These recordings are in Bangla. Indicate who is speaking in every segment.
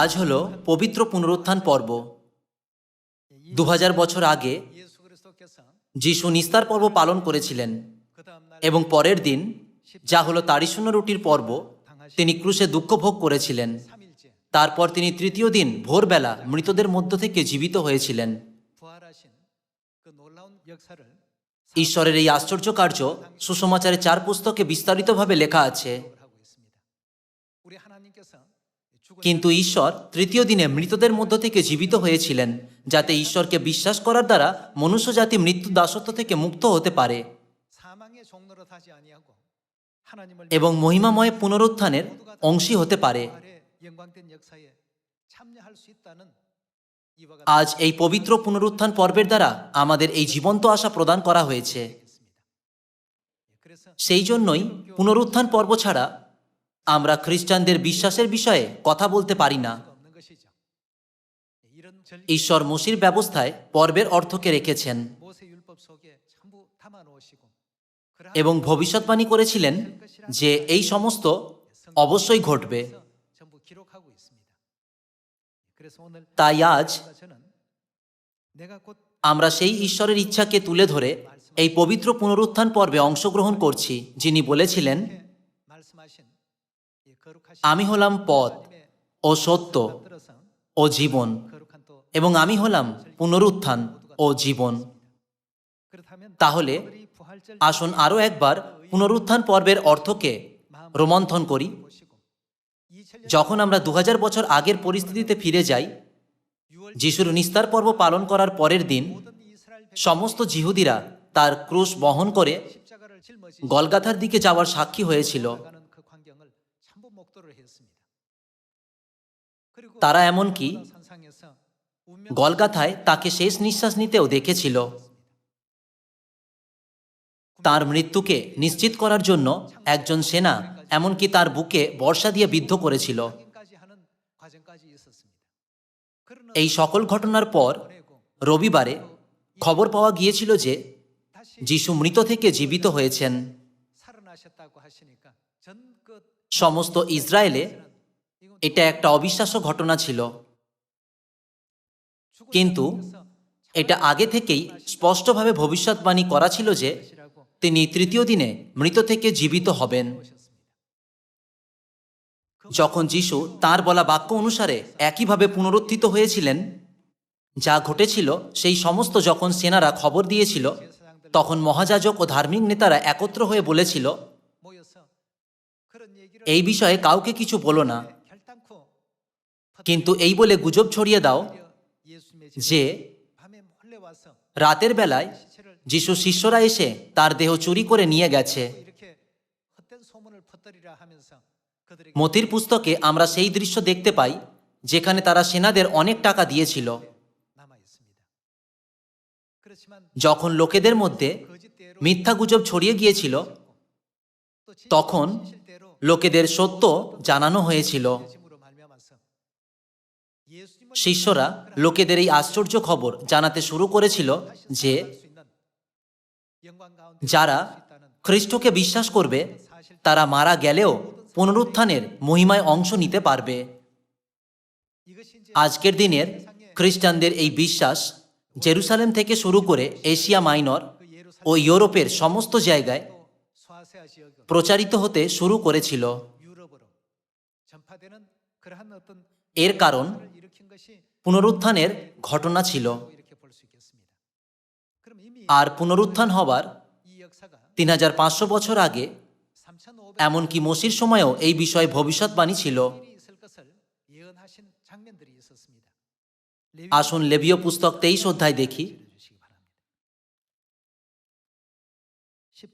Speaker 1: আজ হল পবিত্র পুনরুত্থান পর্ব। দু হাজার বছর আগে যিশু নিস্তার পর্ব পালন করেছিলেন এবং পরের দিন যা হলো তারিশূন্য রুটির পর্ব, তিনি ক্রুশে দুঃখ ভোগ করেছিলেন। তারপর তিনি তৃতীয় দিন ভোরবেলা মৃতদের মধ্য থেকে জীবিত হয়েছিলেন। ঈশ্বরের এই আশ্চর্য কার্য সুসমাচারে চার পুস্তকে বিস্তারিতভাবে লেখা আছে। কিন্তু ঈশ্বর তৃতীয় দিনে মৃতদের মধ্য থেকে জীবিত হয়েছিলেন, যাতে ঈশ্বরকে বিশ্বাস করার দ্বারা মনুষ্যজাতি মৃত্যু দাসত্ব থেকে মুক্ত হতে পারে। এবং মহিমাময় পুনরুত্থানের অংশী হতে পারে। আজ এই পবিত্র পুনরুত্থান পর্বের দ্বারা আমাদের এই জীবন্ত আশা প্রদান করা হয়েছে। সেই জন্যই পুনরুত্থান পর্ব ছাড়া আমরা খ্রিস্টানদের বিশ্বাসের বিষয়ে কথা বলতে পারি না। ঈশ্বর মসির ব্যবস্থায় পর্বের অর্থকে রেখেছেন। এবং ভবিষ্যৎবাণী করেছিলেন যে এই সমস্ত অবশ্যই ঘটবে। তাই আজ আমরা সেই ঈশ্বরের ইচ্ছাকে তুলে ধরে এই পবিত্র পুনরুত্থান পর্বে অংশগ্রহণ করছি, যিনি বলেছিলেন আমি হলাম পথ ও সত্য ও জীবন এবং আমি হলাম পুনরুত্থান ও জীবন। তাহলে আসুন আরও একবার পুনরুত্থান পর্বের অর্থকে রোমন্থন করি। যখন আমরা দু হাজার বছর আগের পরিস্থিতিতে ফিরে যাই, যিশুর নিস্তার পর্ব পালন করার পরের দিন সমস্ত জিহুদিরা তার ক্রুশ বহন করে গলগাথার দিকে যাওয়ার সাক্ষী হয়েছিল। তারা এমনকি গলগাথায় তাকে শেষ নিঃশ্বাস নিতেও দেখেছিল। তার মৃত্যুকে নিশ্চিত করার জন্য একজন সেনা, এমনকি তার বুকে বর্ষা দিয়ে বিদ্ধ করেছিল। এই সকল ঘটনার পর রবিবারে খবর পাওয়া গিয়েছিল যে যিশু মৃত থেকে জীবিত হয়েছেন। সমস্ত ইসরায়েলে এটা একটা অবিশ্বাস্য ঘটনা ছিল। কিন্তু এটা আগে থেকেই স্পষ্টভাবে ভবিষ্যৎবাণী করা ছিল যে তিনি তৃতীয় দিনে মৃত থেকে জীবিত হবেন। যখন যিশু তার বলা বাক্য অনুসারে একইভাবে পুনরুত্থিত হয়েছিলেন, যা ঘটেছিল সেই সমস্ত যখন সেনারা খবর দিয়েছিল, তখন মহাজাজক ও ধার্মিক নেতারা একত্র হয়ে বলেছিল, এই বিষয়ে কাউকে কিছু বলো না। কিন্তু এই বলে গুজব ছড়িয়ে দাও যে রাতের বেলায় যিশু শিষ্যরা এসে তার দেহ চুরি করে নিয়ে গেছে। মতির পুস্তকে আমরা সেই দৃশ্য দেখতে পাই যেখানে তারা সেনাদের অনেক টাকা দিয়েছিল। যখন লোকেদের মধ্যে মিথ্যা গুজব ছড়িয়ে গিয়েছিল, তখন লোকেদের সত্য জানানো হয়েছিল। শিষ্যরা লোকেদের এই আশ্চর্য খবর জানাতে শুরু করেছিল যে যারা খ্রিস্টকে বিশ্বাস করবে, তারা মারা গেলেও পুনরুত্থানের মহিমায় অংশ নিতে পারবে। আজকের দিনের খ্রিস্টানদের এই বিশ্বাস জেরুসালেম থেকে শুরু করে এশিয়া মাইনর ও ইউরোপের সমস্ত জায়গায় প্রচারিত হতে শুরু করেছিল। এর কারণ পুনরুত্থানের ঘটনা ছিল। আর পুনরুত্থান হবার তিন হাজার পাঁচশো বছর আগে, এমনকি মসির সময়ও এই বিষয়ে ভবিষ্যৎবাণী ছিল। আসুন লেবীয় পুস্তক তেইশ অধ্যায় দেখি।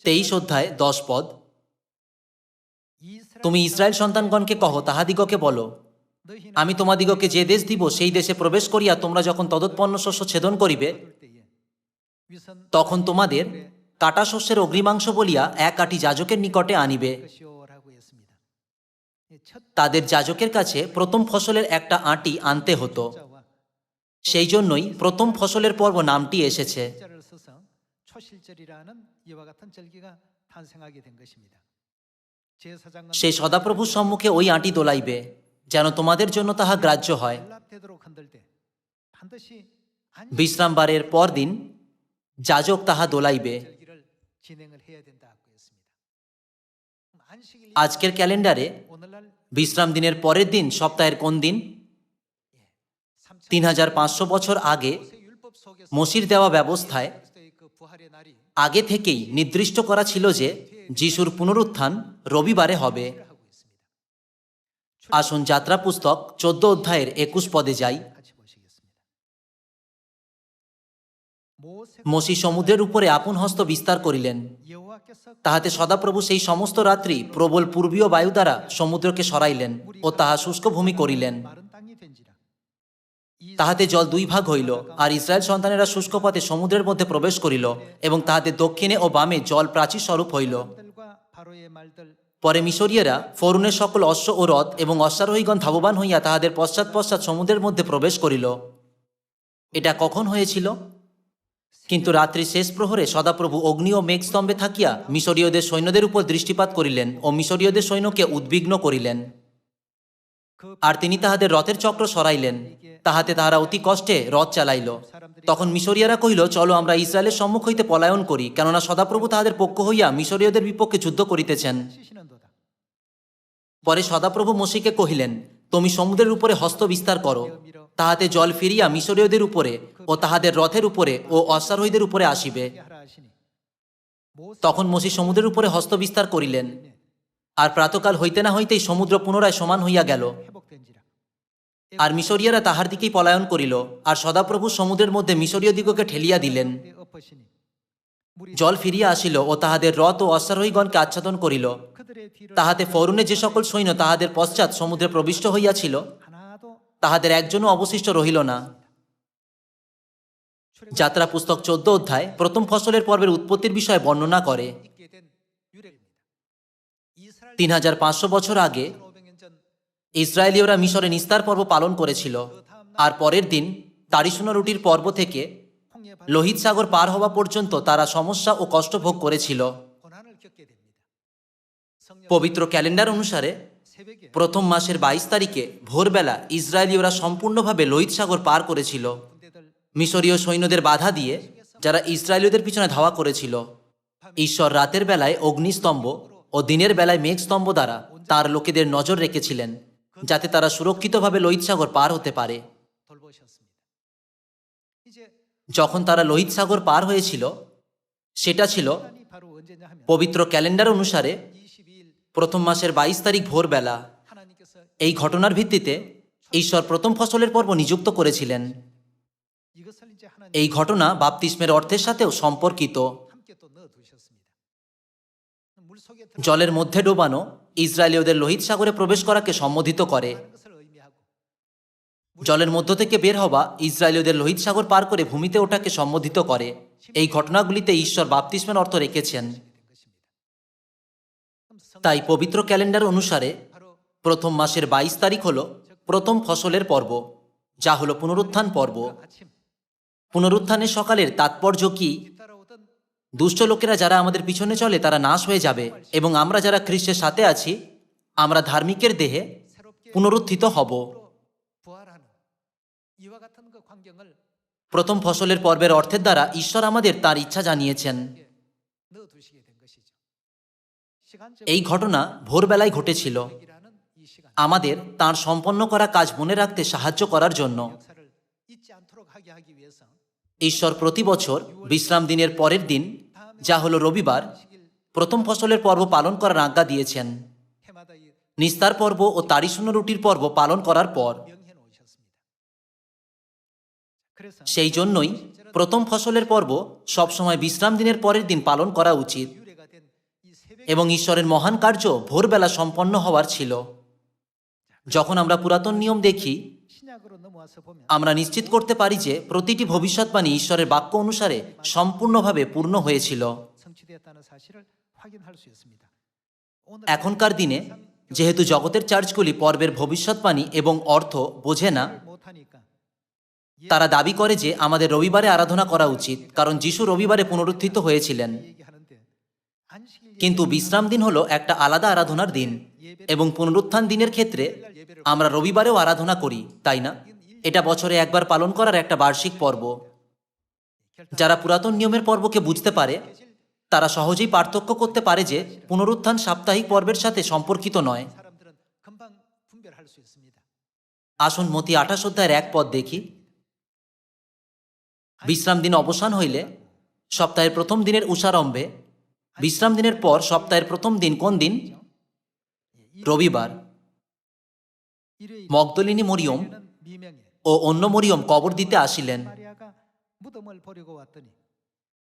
Speaker 1: তেইশ অধ্যায় দশ পদ। তুমি ইসরায়েল সন্তানগণকে কহ, তাহাদিগকে বলো আমি তোমাদিগকে যে দেশ দিব, সেই দেশে প্রবেশ করিয়া তোমরা যখন তদৎপন্ন শস্য ছেদন করিবে, তখন তোমাদের কাটা শস্যের অগ্রিমাংশ বলিয়া এক আটি যাজকের নিকটে আনিবে। তাদের যাজকের কাছে প্রথম ফসলের একটা আটি আনতে হতো। সেই জন্যই প্রথম ফসলের পর্ব নামটি এসেছে। সেই সদাপ্রভুর সম্মুখে ওই আটি দোলাইবে। যেন তোমাদের জন্য তাহা গ্রাহ্য হয়। বিশ্রামবারের পরদিন যাজক তাহা দোলাইবে। আজকের ক্যালেন্ডারে বিশ্রাম দিনের পরের দিন, সপ্তাহের কোন দিন? তিন হাজার পাঁচশো বছর আগে মসির দেওয়া ব্যবস্থায় আগে থেকেই নির্দিষ্ট করা ছিল যে যিশুর পুনরুত্থান রবিবারে হবে। আসুন যাত্রা পুস্তক চোদ্দ অধ্যায়ের একুশ পদে যাই। মসি সমুদ্রের উপরে আপন হস্ত বিস্তার করিলেন। তাহাতে সদাপ্রভু সেই সমস্ত রাত্রি প্রবল পূর্বীয় বায়ু দ্বারা সমুদ্রকে সরাইলেন ও তাহা শুষ্ক ভূমি করিলেন। তাহাতে জল দুই ভাগ হইল আর ইসরায়েল সন্তানেরা শুষ্ক পথে সমুদ্রের মধ্যে প্রবেশ করিল এবং তাহাতে দক্ষিণে ও বামে জল প্রাচীর স্বরূপ হইল। পরে মিশরীয়রা ফরুণের সকল অশ্ব ও রথ এবং অশ্বারোহীগণ ধাববান হইয়া তাহাদের পশ্চাৎ পশ্চাৎ সমুদ্রের মধ্যে প্রবেশ করিল। এটা কখন হয়েছিল? কিন্তু রাত্রি শেষ প্রহরে সদাপ্রভু অগ্নি ও মেঘ স্তম্ভে থাকিয়া মিশরীয়দের সৈন্যদের উপর দৃষ্টিপাত করিলেন ও মিশরীয়দের সৈন্যকে উদ্বিগ্ন করিলেন। আর তিনি তাহাদের রথের চক্র সরাইলেন। তাহাতে তাহারা অতি কষ্টে রথ চালাইল। তখন মিশরিয়ারা কহিল, চলো আমরা ইসরায়েলের সম্মুখ হইতে পলায়ন করি, কেননা সদাপ্রভু তাহাদের পক্ষ হইয়া মিশরীয়দের বিপক্ষে যুদ্ধ করিতেছেন। পরে সদাপ্রভু মশিকে কহিলেন, তুমি সমুদ্রের উপরে হস্ত বিস্তার করো। তাহাতে জল ফিরিয়া মিশরীয়দের উপরে ও তাহাদের রথের উপরে ও অশ্বারোহীদের উপরে আসিবে। তখন মসি সমুদ্রের উপরে হস্ত বিস্তার করিলেন। আর প্রাতকাল হইতে না হইতেই সমুদ্র পুনরায় সমান হইয়া গেল। আর মিশরীয়রা তাহার দিকেই পলায়ন করিল। আর সদাপ্রভু সমুদ্রের মধ্যে মিশরীয় দিগকে ঠেলিয়া দিলেন। জল ফিরিয়া আসিল ও তাহাদের রথ ও অশ্বারোহীগণকে আচ্ছাদন করিল। তাহাতে ফরুনে যে সকল সৈন্য তাহাদের পশ্চাৎ সমুদ্রে প্রবিষ্ট হইয়াছিল তাহাদের একজনও অবশিষ্ট রহিল না। যাত্রা পুস্তক চোদ্দ অধ্যায় প্রথম ফসলের পর্বের উৎপত্তির বিষয়ে বর্ণনা করে। তিন হাজার পাঁচশো বছর আগে ইসরায়েলীয়রা মিশরে নিস্তার পর্ব পালন করেছিল। আর পরের দিন তারিসোনা রুটির পর্ব থেকে লোহিত সাগর পার হওয়া পর্যন্ত তারা সমস্যা ও কষ্ট ভোগ করেছিল। পবিত্র ক্যালেন্ডার অনুসারে প্রথম মাসের বাইশ তারিখে ভোরবেলা ইসরায়েলীয়রা সম্পূর্ণভাবে লোহিত সাগর পার করেছিল। মিশরীয় সৈন্যদের বাধা দিয়ে যারা ইসরায়েলীয়দের পিছনে ধাওয়া করেছিল। ঈশ্বর রাতের বেলায় অগ্নিস্তম্ভ ও দিনের বেলায় মেঘস্তম্ভ দ্বারা তার লোকেদের নজর রেখেছিলেন, যাতে তারা সুরক্ষিতভাবে লোহিত সাগর পার হতে পারে। যখন তারা লোহিত সাগর পার হয়েছিল, সেটা ছিল পবিত্র ক্যালেন্ডার অনুসারে প্রথম মাসের বাইশ তারিখ ভোরবেলা। এই ঘটনার ভিত্তিতে ঈশ্বর প্রথম ফসলের পর্ব নিযুক্ত করেছিলেন। এই ঘটনা বাপতিস্মের অর্থের সাথেও সম্পর্কিত। জলের মধ্যে ডোবানো ইসরায়েলীয়দের লোহিত সাগরে প্রবেশ করাকে সম্বোধিত করে। জলের মধ্য থেকে বের হওয়া ইসরায়েলীয়দের লোহিত সাগর পার করে ভূমিতে ওঠাকে সম্বোধিত করে। এই ঘটনাগুলিতে ঈশ্বর বাপতিস্মের অর্থ রেখেছেন। তাই পবিত্র ক্যালেন্ডার অনুসারে প্রথম মাসের ২২ তারিখ হল প্রথম ফসলের পর্ব, যা হল পুনরুত্থান পর্ব। পুনরুত্থানের সকালের তাৎপর্য কি? দুষ্ট লোকেরা যারা আমাদের পিছনে চলে, তারা নাশ হয়ে যাবে এবং আমরা যারা খ্রিস্টের সাথে আছি, আমরা ধার্মিকের দেহে পুনরুত্থিত হব। প্রথম ফসলের পর্বের অর্থের দ্বারা ঈশ্বর আমাদের তার ইচ্ছা জানিয়েছেন। এই ঘটনা ভোরবেলায় ঘটেছিল। আমাদের তার সম্পন্ন করা কাজ মনে রাখতে সাহায্য করার জন্য। ঈশ্বর প্রতি বছর বিশ্রাম দিনের পরের দিন, যা হলো রবিবার, প্রথম ফসলের পর্ব পালন করার আজ্ঞা দিয়েছেন। নিস্তার পর্ব ও তারিশূন্য রুটির পর্ব পালন করার পর সেই জন্যই প্রথম ফসলের পর্ব সবসময় বিশ্রাম দিনের পরের দিন পালন করা উচিত। এবং ঈশ্বরের মহান কার্য ভোরবেলা সম্পন্ন হওয়ার ছিল। যখন আমরা পুরাতন নিয়ম দেখি আমরা নিশ্চিত করতে পারি যে প্রতিটি ভবিষ্যৎবাণী ঈশ্বরের বাক্য অনুসারে সম্পূর্ণভাবে পূর্ণ হয়েছিল। এখনকার দিনে যেহেতু জগতের চার্চগুলি পর্বের ভবিষ্যৎবাণী এবং অর্থ বোঝে না তারা দাবি করে যে আমাদের রবিবারে আরাধনা করা উচিত, কারণ যিশু রবিবারে পুনরুত্থিত হয়েছিলেন। কিন্তু বিশ্রাম দিন হলো একটা আলাদা আরাধনার দিন, এবং পুনরুত্থান দিনের ক্ষেত্রে আমরা রবিবারেও আরাধনা করি, তাই না? এটা বছরে একবার পালন করার একটা বার্ষিক পর্ব। যারা পুরাতন নিয়মের পর্বকে বুঝতে পারে, তারা সহজেই পার্থক্য করতে পারে যে পুনরুত্থান সাপ্তাহিক পর্বের সাথে সম্পর্কিত নয়। আসুন মতি আঠাশ অধ্যায়ের এক পদ দেখি। বিশ্রাম দিন অবসান হইলে সপ্তাহের প্রথম দিনের উষারম্ভে বিশ্রাম দিনের পর সপ্তাহের প্রথম দিন কোন দিন? রবিবার। মগদলিনী মরিয়ম ও অন্য মরিয়ম কবর দিতে আসিলেন।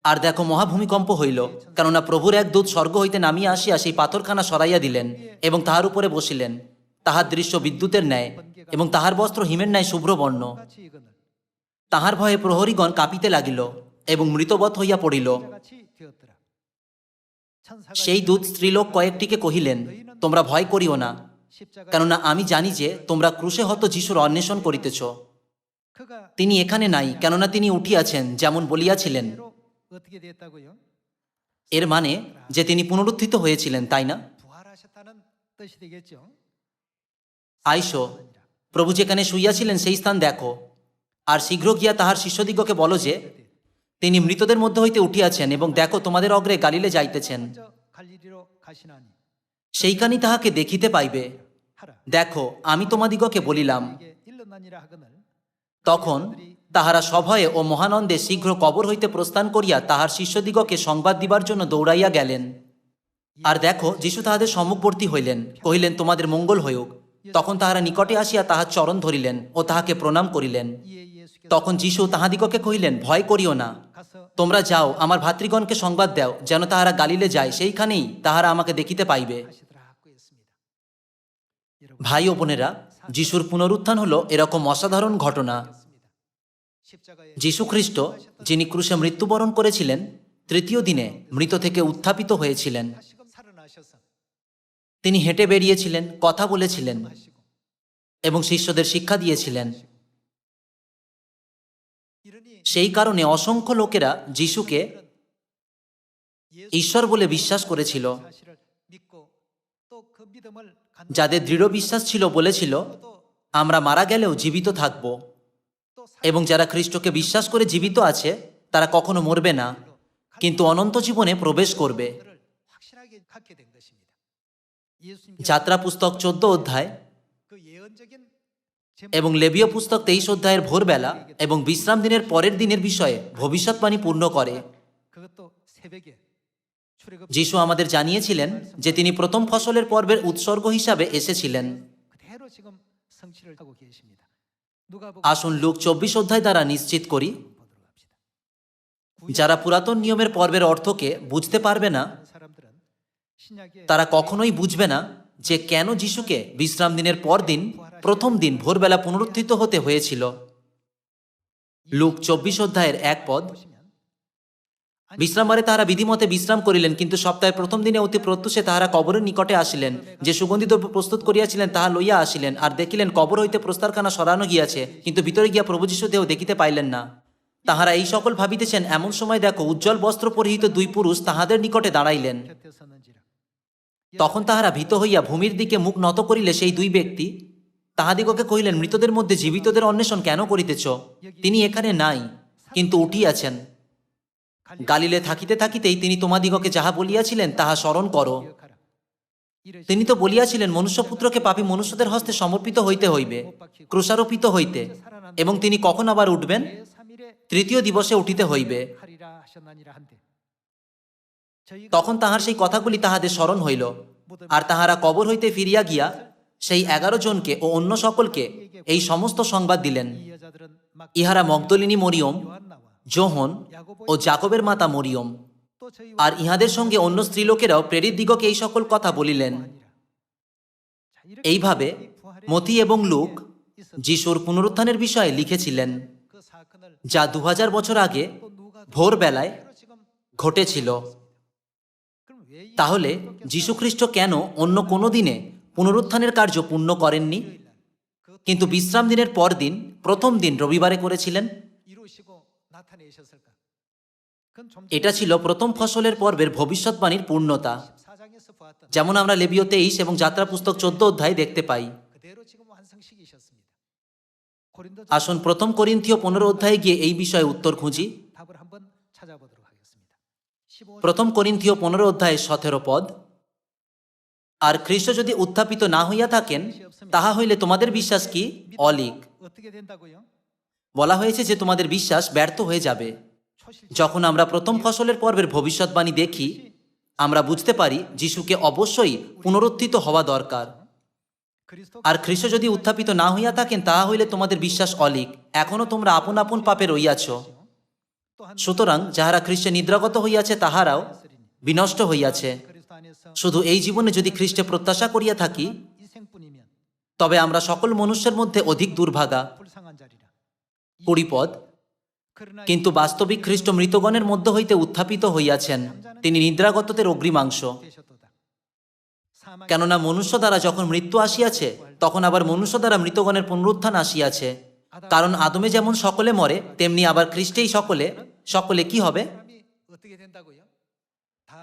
Speaker 1: আর দেখো মহাভূমিকম্প হইল কেননা প্রভুর এক দূত স্বর্গ হইতে নামিয়া আসিয়া সেই পাথরখানা সরাইয়া দিলেন এবং তাহার উপরে বসিলেন। তাহার দৃশ্য বিদ্যুতের ন্যায় এবং তাহার বস্ত্র হিমের ন্যায় শুভ্রবর্ণ। তাহার ভয়ে প্রহরীগণ কাঁপিতে লাগিল এবং মৃতবৎ হইয়া পড়িল। সেই দূত স্ত্রীলোক কয়েকটিকে কহিলেন, তোমরা ভয় করিও না, কেননা আমি জানি যে তোমরা ক্রুশে হত যিশুর অন্বেষণ করিতেছ। তিনি এখানে নাই, কেননা তিনি উঠিয়াছেন, যেমন বলিয়াছিলেন। এর মানে যে তিনি পুনরুত্থিত হয়েছিলেন, তাই না? আইসো, প্রভু যেখানে শুইয়াছিলেন সেই স্থান দেখো আর শীঘ্র গিয়া তাহার শিষ্যদিগকে বলো যে, তিনি মৃতদের মধ্যে হইতে উঠিয়াছেন এবং দেখো তোমাদের অগ্রে গালিলে যাইতেছেন। সেইখানি তাহাকে দেখিতে পাইবে, দেখো, আমি তোমাদিগকে বলিলাম, তখন তাহারা সভয়ে ও মহানন্দে শীঘ্র কবর হইতে প্রস্থান করিয়া তাহার শিষ্যদিগকে সংবাদ দিবার জন্য দৌড়াইয়া গেলেন। আর দেখো, যিশু তাহাদের সম্মুখবর্তী হইলেন, কহিলেন, তোমাদের মঙ্গল হইক তখন তাহারা নিকটে আসিয়া তাহার চরণ ধরিলেন ও তাহাকে প্রণাম করিলেন। তখন যিশু তাহাদিগকে কহিলেন, ভয় করিও না। তোমরা যাও, আমার ভাতৃগণকে সংবাদ দাও, যেন তাহারা গালিলে যায়। সেইখানেই তাহারা আমাকে দেখিতে পাইবে। ভাই ও বোনেরা, যিশুর পুনরুত্থান হলো এরকম অসাধারণ ঘটনা। যীশু খ্রিস্ট, যিনি ক্রুশে মৃত্যুবরণ করেছিলেন, তৃতীয় দিনে মৃত থেকে উত্থাপিত হয়েছিলেন। তিনি হেঁটে বেরিয়েছিলেন, কথা বলেছিলেন এবং শিষ্যদের শিক্ষা দিয়েছিলেন। সেই কারণে অসংখ্য লোকেরা যিশুকে ঈশ্বর বলে বিশ্বাস করেছিল, যাদের দৃঢ় বিশ্বাস ছিল বলেছিল, আমরা মারা গেলেও জীবিত থাকব। এবং যারা খ্রিস্টকে বিশ্বাস করে জীবিত আছে, তারা কখনো মরবে না, কিন্তু অনন্ত জীবনে প্রবেশ করবে। যাত্রা পুস্তক চোদ্দ অধ্যায় এবং লেবীয় পুস্তক তেইশ অধ্যায়ের ভোরবেলা এবং বিশ্রাম দিনের পরের দিনের বিষয়ে ভবিষ্যৎবাণী পূর্ণ করে। যিশু আমাদের জানিয়েছিলেন যে তিনি প্রথম ফসলের পর্বের উৎসর্গ হিসাবে এসেছিলেন। আসুন লোক চব্বিশ অধ্যায় দ্বারা নিশ্চিত করি, যারা পুরাতন নিয়মের পর্বের অর্থকে বুঝতে পারবে না, তারা কখনোই বুঝবে না যে কেন যিশুকে বিশ্রাম দিনের পর দিন প্রথম দিন ভোরবেলা পুনরুত্থিত হতে হয়েছিল। লুক চব্বিশ অধ্যায়ের এক পদ। বিশ্রামারে তাহারা বিধিমতে বিশ্রাম করিলেন, কিন্তু সপ্তাহের প্রথম দিনে অতি প্রত্যুষে তাহারা কবরের নিকটে আসিলেন। যে সুগন্ধি দ্রব্য প্রস্তুত করিয়াছিলেন, তাহা লইয়া আসিলেন। আর দেখিলেন, কবর হইতে প্রস্তারখানা সরানো গিয়াছে, কিন্তু ভিতরে গিয়া প্রভুযশু দেহ দেখিতে পাইলেন না। তাহারা এই সকল ভাবিতেছেন, এমন সময় দেখো, উজ্জ্বল বস্ত্র পরিহিত দুই পুরুষ তাহাদের নিকটে দাঁড়াইলেন। তখন তাহারা ভীত হইয়া ভূমির দিকে মুখ নত করিলে সেই দুই ব্যক্তি তাহাদিগকে কহিলেন, মৃতদের মধ্যে জীবিতদের অন্বেষণ কেন করিতেছ? তিনি এখানে নাই, কিন্তু উঠিয়াছেন। গালিলে থাকিতে থাকিতেই তিনি তোমাদিগকে যাহা বলিয়াছিলেন, তাহা স্মরণ করো। তিনি তো বলিয়াছিলেন, মনুষ্যপুত্রকে পাপী মনুষ্যদের হস্তে সমর্পিত হইতে হইবে ক্রুষারোপিত হইতে, এবং তিনি কখন আবার উঠবেন? তৃতীয় দিবসে উঠিতে হইবে। তখন তাহার সেই কথাগুলি তাহাদের স্মরণ হইল, আর তাহারা কবর হইতে ফিরিয়া গিয়া সেই এগারো জনকে ও অন্য সকলকে এই সমস্ত সংবাদ দিলেন। ইহারা মগদলিনী মরিয়ম, জোহন ও জাকবের মাতা মরিয়ম। আর ইহাদের সঙ্গে অন্য স্ত্রীলোকেরাও প্রেরিত দিগকে এই সকল কথা বলিলেন। এইভাবে মতি এবং লুক যিশুর পুনরুত্থানের বিষয়ে লিখেছিলেন, যা দু হাজার বছর আগে ভোরবেলায় ঘটেছিল। তাহলে যীশুখ্রিস্ট কেন অন্য কোনো দিনে পুনরুত্থানের কার্য পূর্ণ করেননি। কিন্তু বিশ্রাম দিনের পর দিন, প্রথম দিন রবিবারে করেছিলেন। এটা ছিল প্রথম ফসলের পর্বের ভবিষ্যৎবাণীর পূর্ণতা। যেমন আমরা লেবীয় তেইশ এবং যাত্রা পুস্তক চোদ্দ অধ্যায় দেখতে পাই। আসুন প্রথম করিন্থীয় পনেরো অধ্যায়ে গিয়ে এই বিষয়ে উত্তর খুঁজি। প্রথম করিন্থীয় পনেরো অধ্যায়ে সতেরো পদ। আর খ্রিস্ট যদি উত্থাপিত না হইয়া থাকেন, তাহা হইলে তোমাদের বিশ্বাস কি? অলিক। বলা হয়েছে যে তোমাদের বিশ্বাস ব্যর্থ হয়ে যাবে। যখন আমরা প্রথম ফসলের পর্বের ভবিষ্যৎবাণী দেখি, আমরা বুঝতে পারি যিশুকে অবশ্যই পুনরুত্থিত হওয়া দরকার। আর খ্রিস্ট যদি উত্থাপিত না হইয়া থাকেন, তাহা হইলে তোমাদের বিশ্বাস অলিক। এখনও তোমরা আপন আপন পাপে রইয়াছ। সুতরাং যাহারা খ্রিস্টে নিদ্রাগত হইয়াছে, তাহারাও বিনষ্ট হইয়াছে। শুধু এই জীবনে যদি খ্রিস্টে প্রত্যাশা করিয়া থাকি, তবে আমরা সকল মনুষ্যের মধ্যে অধিক দুর্ভাগা, পরিপদ। কিন্তু বাস্তবিক খ্রিস্ট মৃতগণের মধ্য হইতে উত্থাপিত হইয়াছেন, তিনি নিদ্রাগতদের অগ্রিমাংশ। কেননা মনুষ্য দ্বারা যখন মৃত্যু আসিয়াছে, তখন আবার মনুষ্য দ্বারা মৃতগণের পুনরুত্থান আসিয়াছে। কারণ আদমে যেমন সকলে মরে, তেমনি আবার খ্রিস্টেই সকলে সকলে কি হবে?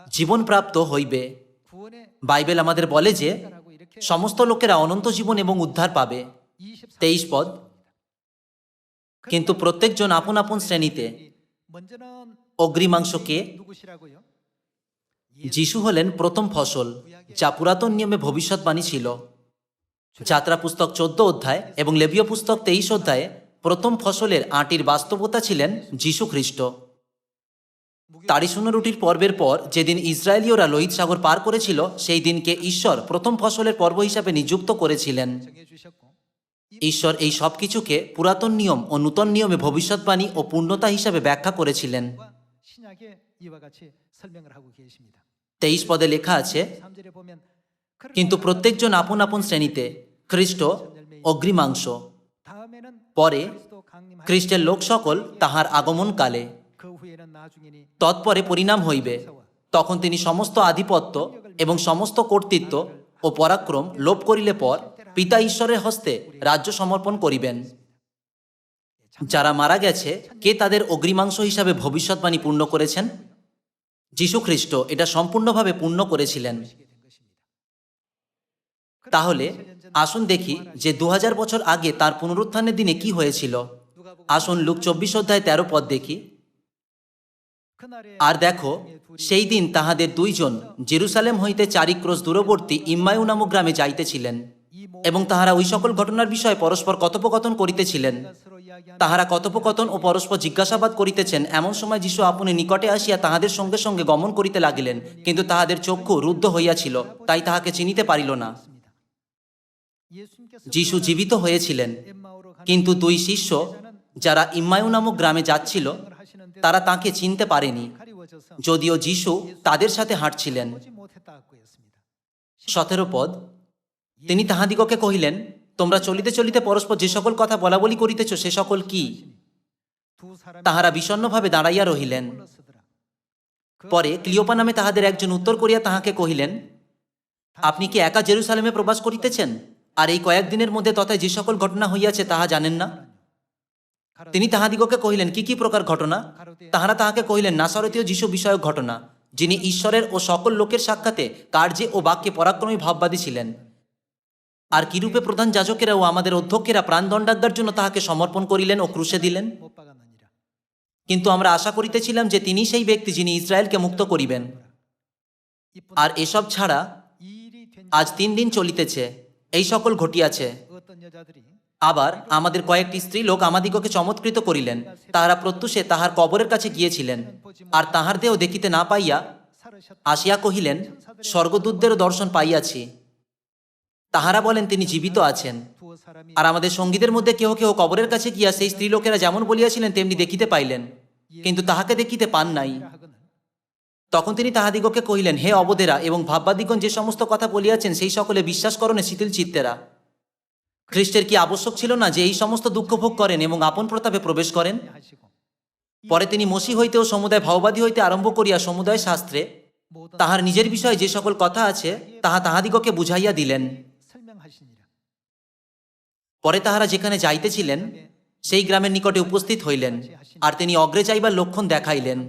Speaker 1: জীবন প্রাপ্ত হইবে। বাইবেল আমাদের বলে যে, সমস্ত লোকেরা অনন্ত জীবন এবং উদ্ধার পাবে। তেইশ পদ। কিন্তু প্রত্যেকজন আপন আপন শ্রেণীতে। অগ্রিমাংশকে যিশু হলেন প্রথম ফসল, যা পুরাতন নিয়মে ভবিষ্যৎবাণী ছিল। যাত্রা পুস্তক চোদ্দ অধ্যায় এবং লেবীয় পুস্তক তেইশ অধ্যায়ে প্রথম ফসলের আটির বাস্তবতা ছিলেন যীশু খ্রিস্ট। তারিসুনা রুটির পর্বের পর যেদিন ইসরায়েলীয়রা লোহিত সাগর পার করেছিল, সেই দিনকে ঈশ্বর প্রথম ফসলের পর্ব হিসাবে নিযুক্ত করেছিলেন। ঈশ্বর এই সব কিছুকে পুরাতন নিয়ম ও নূতন নিয়মে ভবিষ্যৎবাণী ও পূর্ণতা হিসাবে ব্যাখ্যা করেছিলেন। তেইশ পদে লেখা আছে, কিন্তু প্রত্যেকজন আপন আপন শ্রেণীতে খ্রিস্ট, অগ্রিমাংশ। পরে খ্রিস্টের লোক সকল তাহার আগমনকালে তৎপরে পরিণাম হইবে। তখন তিনি সমস্ত আধিপত্য এবং সমস্ত কর্তৃত্ব ও পরাক্রম লোপ করিলে পর পিতা ঈশ্বরের হস্তে রাজ্য সমর্পণ করিবেন। যারা মারা গেছে কে তাদের অগ্রিমাংশ হিসাবে ভবিষ্যৎবাণী পূর্ণ করেছেন? খ্রিস্ট এটা সম্পূর্ণভাবে পূর্ণ করেছিলেন। তাহলে আসুন দেখি যে দু হাজার বছর আগে তার পুনরুত্থানের দিনে কি হয়েছিল। আসুন লুক চব্বিশ অধ্যায় তেরো পদ দেখি। আর দেখো, সেই দিন তাহাদের দুইজন জেরুসালেম হইতে চারিক্রোশ দূরবর্তী ইম্মায়ু নামক গ্রামে যাইতেছিলেন এবং তাহারা ওই সকল ঘটনার বিষয়ে পরস্পর কথোপকথন করিতেছিলেন। তাহারা কথোপকথন ও পরস্পর জিজ্ঞাসাবাদ করিতেছেন, এমন সময় যিশু আপনি নিকটে আসিয়া তাহাদের সঙ্গে সঙ্গে গমন করিতে লাগিলেন, কিন্তু তাহাদের চক্ষু রুদ্ধ হইয়াছিল, তাই তাহাকে চিনিতে পারিল না। যিশু জীবিত হয়েছিলেন। কিন্তু দুই শিষ্য যারা ইম্মায়ু নামক গ্রামে যাচ্ছিল তারা তাকে চিনতে পারেনি। যদিও যিশু তাদের সাথে হাঁটছিলেন। সতেরো পদ। তিনি তাহাদিগকে কহিলেন, তোমরা চলিতে চলিতে পরস্পর যে সকল কথা বলা বলি করিতেছ, সে সকল কি? তাহারা বিষণ্নভাবে দাঁড়াইয়া রহিলেন। পরে ক্লিওপা নামে তাহাদের একজন উত্তর করিয়া তাহাকে কহিলেন, আপনি কি একা জেরুসালেমে প্রবাস করিতেছেন? আর এই কয়েকদিনের মধ্যে তথায় যে সকল ঘটনা হইয়াছে, তাহা জানেন না? তিনি তাহাদিগকে কহিলেন কি কি প্রকার ঘটনা? তাহারা তাহাকে কহিলেন নাসারতীয় যিশু বিষয়ক ঘটনা যিনি ঈশ্বরের ও সকল লোকের সাক্ষাতে কার্যে ও বাক্যে পরাক্রমী ভাববাদী ছিলেন। আর কিরূপে প্রধান যাজকেরা ও আমাদের অধ্যক্ষেরা প্রাণদণ্ডাদার জন্য তাহাকে সমর্পণ করিলেন ও ক্রুশে দিলেন? কিন্তু আমরা আশা করিতেছিলাম যে তিনি সেই ব্যক্তি যিনি ইসরায়েলকে মুক্ত করিবেন। আর এসব ছাড়া আজ তিন দিন চলিতেছে এই সকল ঘটিয়াছে। আবার আমাদের কয়েকটি স্ত্রী লোক আমাদিগকে চমৎকৃত করিলেন। তাহারা প্রত্যুষে তাহার কবরের কাছে গিয়েছিলেন। আর তাহার দেহ দেখিতে না পাইয়া আসিয়া কহিলেন, স্বর্গদূতদেরও দর্শন পাইয়াছি। তাহারা বলেন, তিনি জীবিত আছেন। আর আমাদের সঙ্গীদের মধ্যে কেহ কেহ কবরের কাছে গিয়া সেই স্ত্রীলোকেরা যেমন বলিয়াছিলেন, তেমনি দেখিতে পাইলেন। কিন্তু তাহাকে দেখিতে পান নাই। তখন তিনি তাহাদিগকে কহিলেন, হে অবদেরা এবং ভাববাদিগণ যে সমস্ত কথা বলিয়াছেন, সেই সকলে বিশ্বাস করণে শিথিল চিত্তেরা। খ্রিস্টের কি আবশ্যক ছিল না যে এই সমস্ত দুঃখ ভোগ করেন এবং আপন প্রতাপে প্রবেশ করেন? পরে তিনি মসি হইতেও সমুদায় ভাওবাদী হইতে আরম্ভ করিয়া সমুদায় শাস্ত্রে তাহার নিজের বিষয়ে যে সকল কথা আছে, তাহা তাহাদিগকে বুঝাইয়া দিলেন। পরে তাহারা যেখানে যাইতেছিলেন, সেই গ্রামের নিকটে উপস্থিত হইলেন, আর তিনি অগ্রে যাইবার লক্ষণ দেখাইলেন।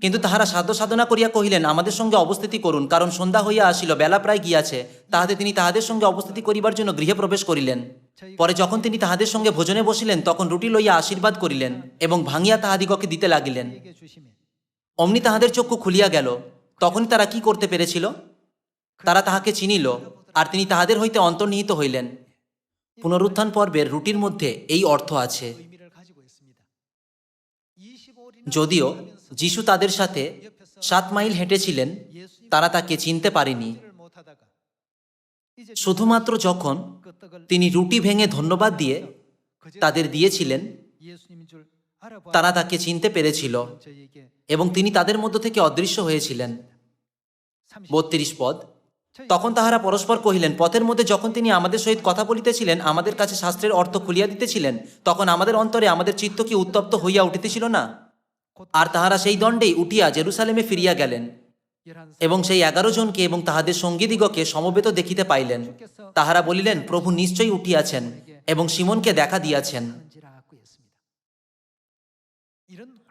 Speaker 1: কিন্তু তাহারা সাধ্য সাধনা করিয়া কহিলেন, আমাদের সঙ্গে অবস্থিতি করুন। কারণ সন্ধ্যা হইয়া আসিল, বেলা প্রায় গিয়াছে। তাহাতে তিনি তাহাদের সঙ্গে অবস্থিতি করিবার জন্য গৃহে প্রবেশ করিলেন। পরে যখন তিনি তাহাদের সঙ্গে ভোজনে বসিলেন, তখন রুটি লইয়া আশীর্বাদ করিলেন এবং ভাঙিয়া তাহাদিগকে দিতে লাগিলেন। অমনি তাহাদের চক্ষু খুলিয়া গেল। তখন তারা কি করতে পেরেছিল? তারা তাহাকে চিনিল আর তিনি তাহাদের হইতে অন্তর্নিহিত হইলেন। পুনরুত্থান পর্বের রুটির মধ্যে এই অর্থ আছে। যদিও যিশু তাদের সাথে সাত মাইল হেঁটেছিলেন, তারা তাকে চিনতে পারেনি। শুধুমাত্র যখন তিনি রুটি ভেঙে ধন্যবাদ দিয়ে তাদের দিয়েছিলেন, তারা তাকে চিনতে পেরেছিল এবং তিনি তাদের মধ্য থেকে অদৃশ্য হয়েছিলেন। বত্রিশ পদ। তখন তাহারা পরস্পর কহিলেন, পথের মধ্যে যখন তিনি আমাদের সহিত কথা বলিতেছিলেন, আমাদের কাছে শাস্ত্রের অর্থ খুলিয়া দিতেছিলেন, তখন আমাদের অন্তরে আমাদের চিত্ত কি উত্তপ্ত হইয়া উঠিতেছিল না? আর তাহারা সেই দণ্ডেই উঠিয়া জেরুসালেমে ফিরিয়া গেলেন। এবং সেই এগারো জনকে এবং তাহাদের সঙ্গীদিগকে সমবেত দেখিতে পাইলেন। তাহারা বলিলেন, প্রভু নিশ্চয়ই উঠিয়াছেন এবং সিমনকে দেখা দিয়াছেন।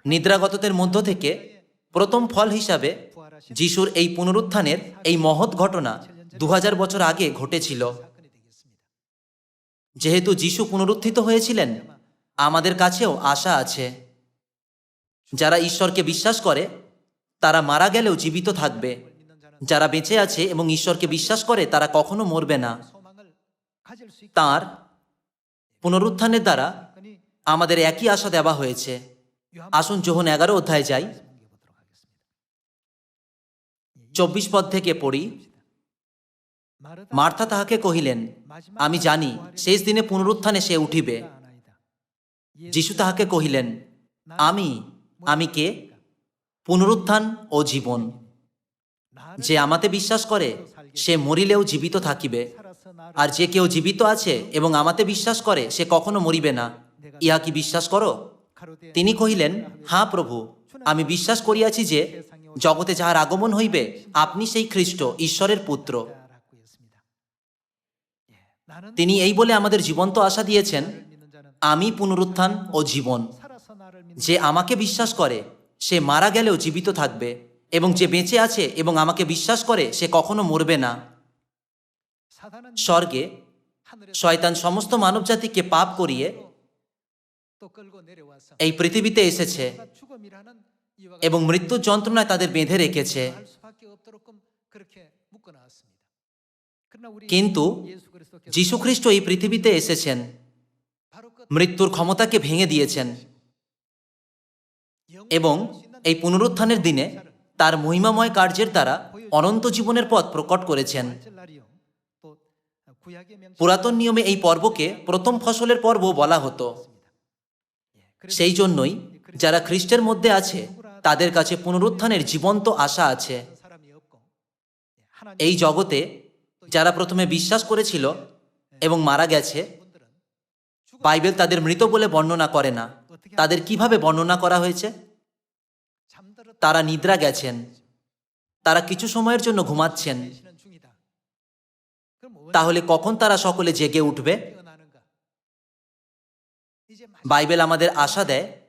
Speaker 1: নিদ্রাগতদের মধ্য থেকে প্রথম ফল হিসাবে যিশুর এই পুনরুত্থানের এই মহৎ ঘটনা দু হাজার বছর আগে ঘটেছিল। যেহেতু যিশু পুনরুত্থিত হয়েছিলেন, আমাদের কাছেও আশা আছে। যারা ঈশ্বরকে বিশ্বাস করে, তারা মারা গেলেও জীবিত থাকবে। যারা বেঁচে আছে এবং ঈশ্বরকে বিশ্বাস করে, তারা কখনো মরবে না। তার পুনরুত্থানের দ্বারা আমাদের একই আশা দেওয়া হয়েছে। আসুন যোহন এগারো অধ্যায় যাই। চব্বিশ পদ থেকে পড়ি। মার্থা তাহাকে কহিলেন, আমি জানি, শেষ দিনে পুনরুত্থানে সে উঠিবে। যিশু তাহাকে কহিলেন, আমি আমি কে? পুনরুত্থান ও জীবন। যে আমাতে বিশ্বাস করে, সে মরিলেও জীবিত থাকিবে। আর যে কেউ জীবিত আছে এবং আমাতে বিশ্বাস করে, সে কখনো মরিবে না। ইহা কি বিশ্বাস করো? তিনি কহিলেন, হাঁ প্রভু, আমি বিশ্বাস করিয়াছি যে, জগতে যাহার আগমন হইবে, আপনি সেই খ্রিস্ট, ঈশ্বরের পুত্র। তিনি এই বলে আমাদের জীবন্ত আশা দিয়েছেন, আমি পুনরুত্থান ও জীবন। যে আমাকে বিশ্বাস করে, সে মারা গেলেও জীবিত থাকবে, এবং যে বেঁচে আছে এবং আমাকে বিশ্বাস করে, সে কখনো মরবে না। স্বর্গে শয়তান সমস্ত মানবজাতিকে পাপ করিয়ে এই পৃথিবীতে এসেছে এবং মৃত্যু যন্ত্রণায় তাদের বেঁধে রেখেছে। কিন্তু যীশুখ্রিস্ট এই পৃথিবীতে এসেছেন। মৃত্যুর ক্ষমতাকে ভেঙে দিয়েছেন। এবং এই পুনরুত্থানের দিনে তার মহিমাময় কার্যের দ্বারা অনন্ত জীবনের পথ প্রকট করেছেন। পুরাতন নিয়মে এই পর্বকে প্রথম ফসলের পর্ব বলা হতো। সেই জন্যই যারা খ্রিস্টের মধ্যে আছে, তাদের কাছে পুনরুত্থানের জীবন্ত আশা আছে। এই জগতে যারা প্রথমে বিশ্বাস করেছিল এবং মারা গেছে, বাইবেল তাদের মৃত বলে বর্ণনা করে না। তাদের কীভাবে বর্ণনা করা হয়েছে? তারা নিদ্রা গেছেন। তারা কিছু সময়ের জন্য ঘুমাচ্ছেন। তাহলে কখন তারা সকলে জেগে উঠবে? বাইবেল আমাদের আশা দেয়,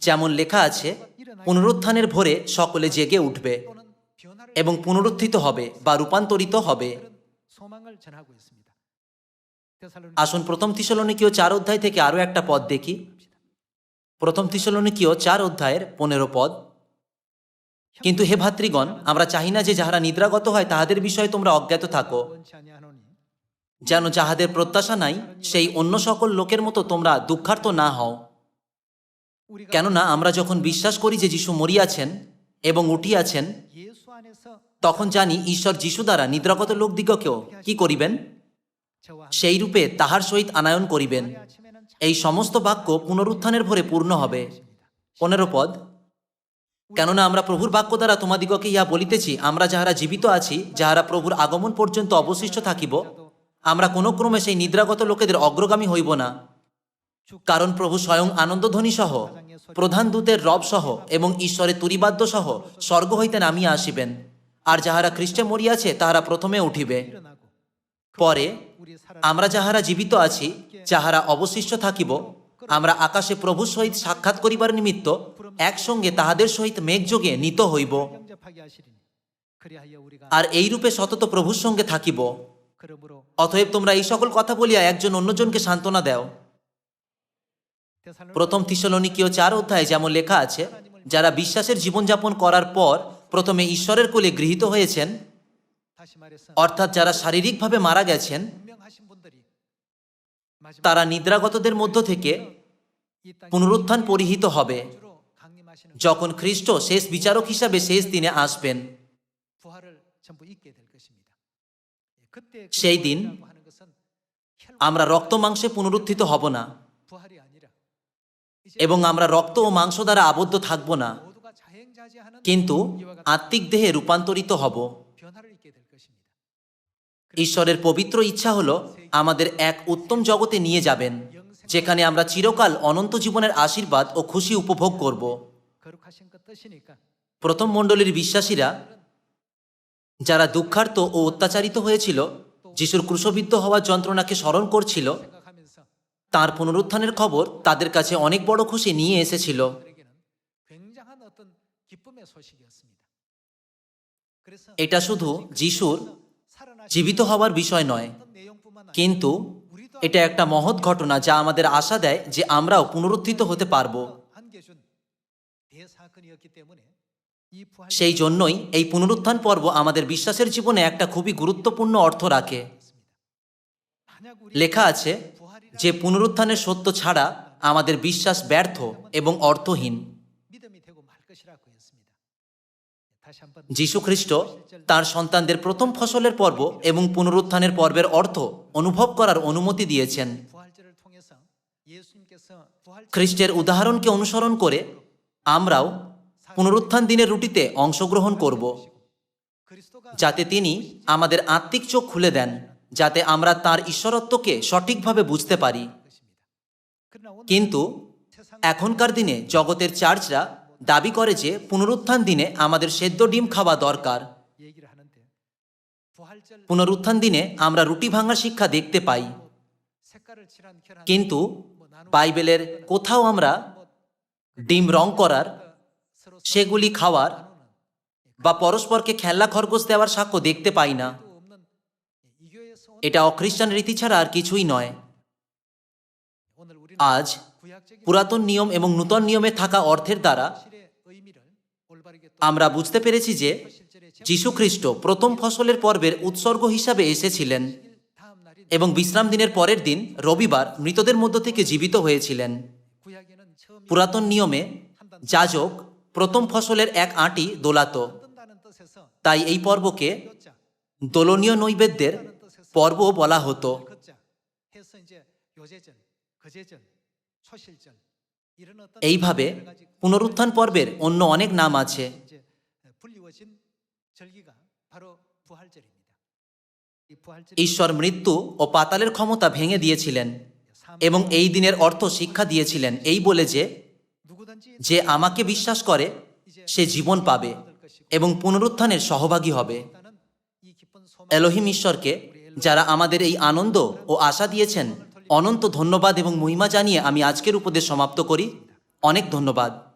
Speaker 1: যেমন লেখা আছে, পুনরুত্থানের ভোরে সকলে জেগে উঠবে এবং পুনরুত্থিত হবে বা রূপান্তরিত হবে। আসুন প্রথম তিসলনিকীয় চার অধ্যায় থেকে আরও একটা পদ দেখি। প্রথম তিসলনিকীয় চার অধ্যায়ের পনেরো পদ। কিন্তু হে ভাতৃগণ, আমরা চাহি না যে যাহারা নিদ্রাগত হয় তাহাদের বিষয়ে তোমরা অজ্ঞাত থাকো। যেন যাহাদের প্রত্যাশা নাই, সেই অন্য সকল লোকের মতো তোমরা দুঃখার্থ না হও। কেননা আমরা যখন বিশ্বাস করি যে যিশু মরিয়াছেন এবং উঠিয়াছেন, তখন জানি ঈশ্বর যিশু দ্বারা নিদ্রাগত লোকদিগকেও কি করিবেন? সেই রূপে তাহার সহিত আনায়ন করিবেন। এই সমস্ত বাক্য পুনরুত্থানের ভরে পূর্ণ হবে। পনেরো পদ। কেননা আমরা প্রভুর বাক্য দ্বারা তোমাদিগকে ইয়া বলিতেছি, আমরা যাহারা জীবিত আছি, যাহারা প্রভুর আগমন পর্যন্ত অবশিষ্ট থাকিব, আমরা কোনো ক্রমে সেই নিদ্রাগত লোকেদের অগ্রগামী হইব না। কারণ প্রভু স্বয়ং আনন্দধ্বনি সহ, প্রধান দূতের রব সহ এবং ঈশ্বরের তুরিবাদ্য সহ স্বর্গ হইতে নামিয়া আসিবেন, আর যাহারা খ্রিস্টে মরিয়াছে, তাহারা প্রথমে উঠিবে। পরে আমরা যাহারা জীবিত আছি, যাহারা অবশিষ্ট থাকিব আমরা আকাশে প্রভুর সহিত সাক্ষাৎ করিবার নিমিত্ত একসঙ্গে তাহাদের সহিত মেঘযোগে নিত হইব। আর এই রূপে সতত প্রভুর সঙ্গে থাকিব। অতএব তোমরা এই সকল কথা বলিয়া একজন অন্যজনকে সান্ত্বনা দেও। প্রথম থিসলনিকীয় চার অধ্যায় যেমন লেখা আছে, যারা বিশ্বাসের জীবনযাপন করার পর প্রথমে ঈশ্বরের কোলে গৃহীত হয়েছেন, অর্থাৎ যারা শারীরিকভাবে মারা গেছেন, তারা নিদ্রাগতদের মধ্য থেকে পুনরুত্থান পরিহিত হবে যখন খ্রিস্ট শেষ বিচারক হিসাবে শেষ দিনে আসবেন। সেই দিন আমরা রক্ত মাংসে পুনরুত্থিত হব না এবং আমরা রক্ত ও মাংস দ্বারা আবদ্ধ থাকব না, কিন্তু আত্মিক দেহে রূপান্তরিত হব। ঈশ্বরের পবিত্র ইচ্ছা হল আমাদের এক উত্তম জগতে নিয়ে যাবেন। যেখানে আমরা চিরকাল অনন্ত জীবনের আশীর্বাদ ও খুশি উপভোগ করব। প্রথম মণ্ডলীর বিশ্বাসীরা, যারা দুঃখার্ত ও অত্যাচারিত হয়েছিল, যিশুর ক্রুশবিদ্ধ হওয়ার যন্ত্রণাকে স্মরণ করছিল, তার পুনরুত্থানের খবর তাদের কাছে অনেক বড় খুশি নিয়ে এসেছিল। এটা শুধু যিশুর জীবিত হওয়ার বিষয় নয়, কিন্তু এটা একটা মহৎ ঘটনা যা আমাদের আশা দেয় যে আমরাও পুনরুত্থিত হতে পারব। সেই জন্যই এই পুনরুত্থান পর্ব আমাদের বিশ্বাসের জীবনে একটা খুবই গুরুত্বপূর্ণ অর্থ রাখে। লেখা আছে, যে পুনরুত্থানের সত্য ছাড়া আমাদের বিশ্বাস ব্যর্থ এবং অর্থহীন। যীশুখ্রিস্ট তার সন্তানদের প্রথম ফসলের পর্ব এবং পুনরুত্থানের পর্বের অর্থ অনুভব করার অনুমতি দিয়েছেন। খ্রিস্টের উদাহরণকে অনুসরণ করে আমরাও পুনরুত্থান দিনের রুটিতে অংশগ্রহণ করব যাতে তিনি আমাদের আত্মিক চোখ খুলে দেন যাতে আমরা তার ঈশ্বরত্বকে সঠিকভাবে বুঝতে পারি। কিন্তু এখনকার দিনে জগতের চার্চরা দাবি করে যে পুনরুত্থান দিনে আমাদের সেদ্ধ ডিম খাওয়া দরকার। পুনরুত্থান দিনে আমরা রুটি ভাঙা শিক্ষা দেখতে পাই। কিন্তু বাইবেলের কোথাও আমরা ডিম রং করার, সেগুলি খাওয়ার বা পরস্পরকে খেলনা খরগোশ দেওয়ার সাক্ষ্য দেখতে পাই না। এটা অখ্রিস্টান রীতি ছাড়া আর কিছুই নয়। আজ পুরাতন নিয়ম এবং নূতন নিয়মে থাকা অর্থের দ্বারা আমরা বুঝতে পেরেছি যে যীশুখ্রিস্ট প্রথম ফসলের পর্বের উৎসর্গ হিসাবে এসেছিলেন এবং বিশ্রাম দিনের পরের দিন রবিবার মৃতদের মধ্য থেকে জীবিত হয়েছিলেন। পুরাতন নিয়মে যাজক প্রথম ফসলের এক আঁটি দোলাত। তাই এই পর্বকে দোলনীয় নৈবেদ্যের পর্ব বলা হতো। এইভাবে পুনরুত্থান পর্বের অন্য অনেক নাম আছে। ঈশ্বর মৃত্যু ও পাতালের ক্ষমতা ভেঙে দিয়েছিলেন এবং এই দিনের অর্থ শিক্ষা দিয়েছিলেন। এই বলে যে যে আমাকে বিশ্বাস করে সে জীবন পাবে এবং পুনরুত্থানের সহভাগী হবে। এলোহিম ঈশ্বরকে যারা আমাদের এই আনন্দ ও আশা দিয়েছেন অনন্ত ধন্যবাদ এবং মহিমা জানিয়ে আমি আজকের উপদেশ সমাপ্ত করি। অনেক ধন্যবাদ।